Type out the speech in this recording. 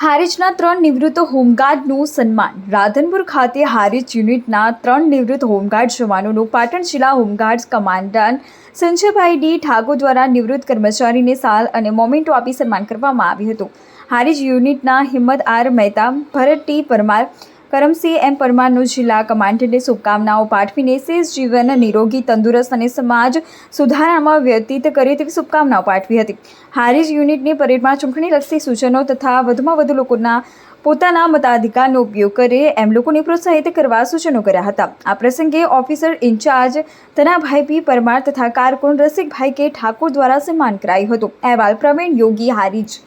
હારીજના ત્રણ નિવૃત્ત હોમગાર્ડનું સન્માન. રાધનપુર ખાતે હારીજ યુનિટના ત્રણ નિવૃત્ત હોમગાર્ડ જવાનોનું પાટણ જિલ્લા home guard commandant Sanjaybhai D Thakor દ્વારા નિવૃત્ત કર્મચારીને સાલ અને મોમેન્ટો આપી સન્માન કરવામાં આવ્યું હતું. હારીજ યુનિટના Himmat R Mehta, Bharat T Parmar Karamsinh M પરમારનું જિલ્લા કમાન્ડન્ટે શુભકામનાઓ પાઠવીને શેષ જીવન, નિરોગી, તંદુરસ્ત અને સમાજ સુધારણામાં વ્યતીત કરે તેવી શુભકામનાઓ પાઠવી હતી. હારીજ યુનિટની પરેડમાં ચૂંટણીલક્ષી સૂચનો તથા વધુમાં વધુ લોકોના પોતાના મતાધિકારનો ઉપયોગ કરે એમ લોકોને પ્રોત્સાહિત કરવા સૂચનો કર્યા હતા. આ પ્રસંગે officer in charge Tanabhai P Parmar તથા કારકુન રસિકભાઈ કે ઠાકોર દ્વારા સન્માન કરાયું હતું. અહેવાલ પ્રવીણ યોગી હારીજ